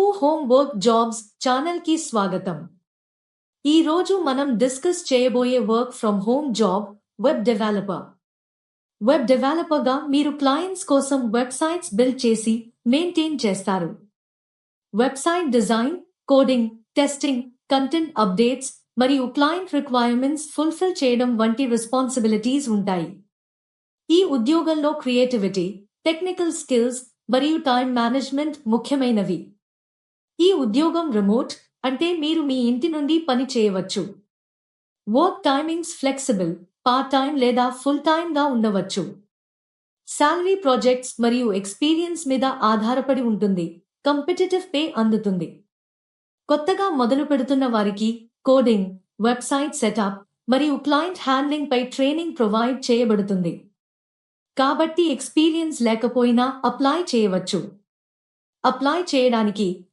Telugu home work jobs ఛానల్కి స్వాగతం. ఈ రోజు మనం డిస్కస్ చేయబోయే work from home job web developer. Web డెవలపర్గా మీరు క్లయింట్స్ కోసం వెబ్సైట్స్ బిల్డ్ చేసి మెయింటైన్ చేస్తారు. Website design coding testing content updates మరియు క్లయింట్ రిక్వైర్మెంట్స్ ఫుల్ఫిల్ చేయడం వంటి రెస్పాన్సిబిలిటీస్ ఉంటాయి. ఈ ఉద్యోగంలో క్రియేటివిటీ టెక్నికల్ స్కిల్స్ మరియు టైం మేనేజ్మెంట్ ముఖ్యమైనవి. ఈ ఉద్యోగం రిమోట్ అంటే మీరు మీ ఇంటి నుండి పని చేయవచ్చు. Work timings flexible part time లేదా ఫుల్ టైం గా ఉండవచ్చు. శాలరీ ప్రాజెక్ట్స్ మరియు ఎక్స్పీరియన్స్ మీద ఆధారపడి ఉంటుంది. కంపిటేటివ్ పే అందుతుంది. కొత్తగా మొదలు పెడుతున్న వారికి కోడింగ్ వెబ్సైట్ సెటప్ మరియు క్లయింట్ హ్యాండ్లింగ్ పై ట్రైనింగ్ ప్రొవైడ్ చేయబడుతుంది. కాబట్టి ఎక్స్పీరియన్స్ లేకపోయినా అప్లై చేయవచ్చు. అప్లై చేయడానికి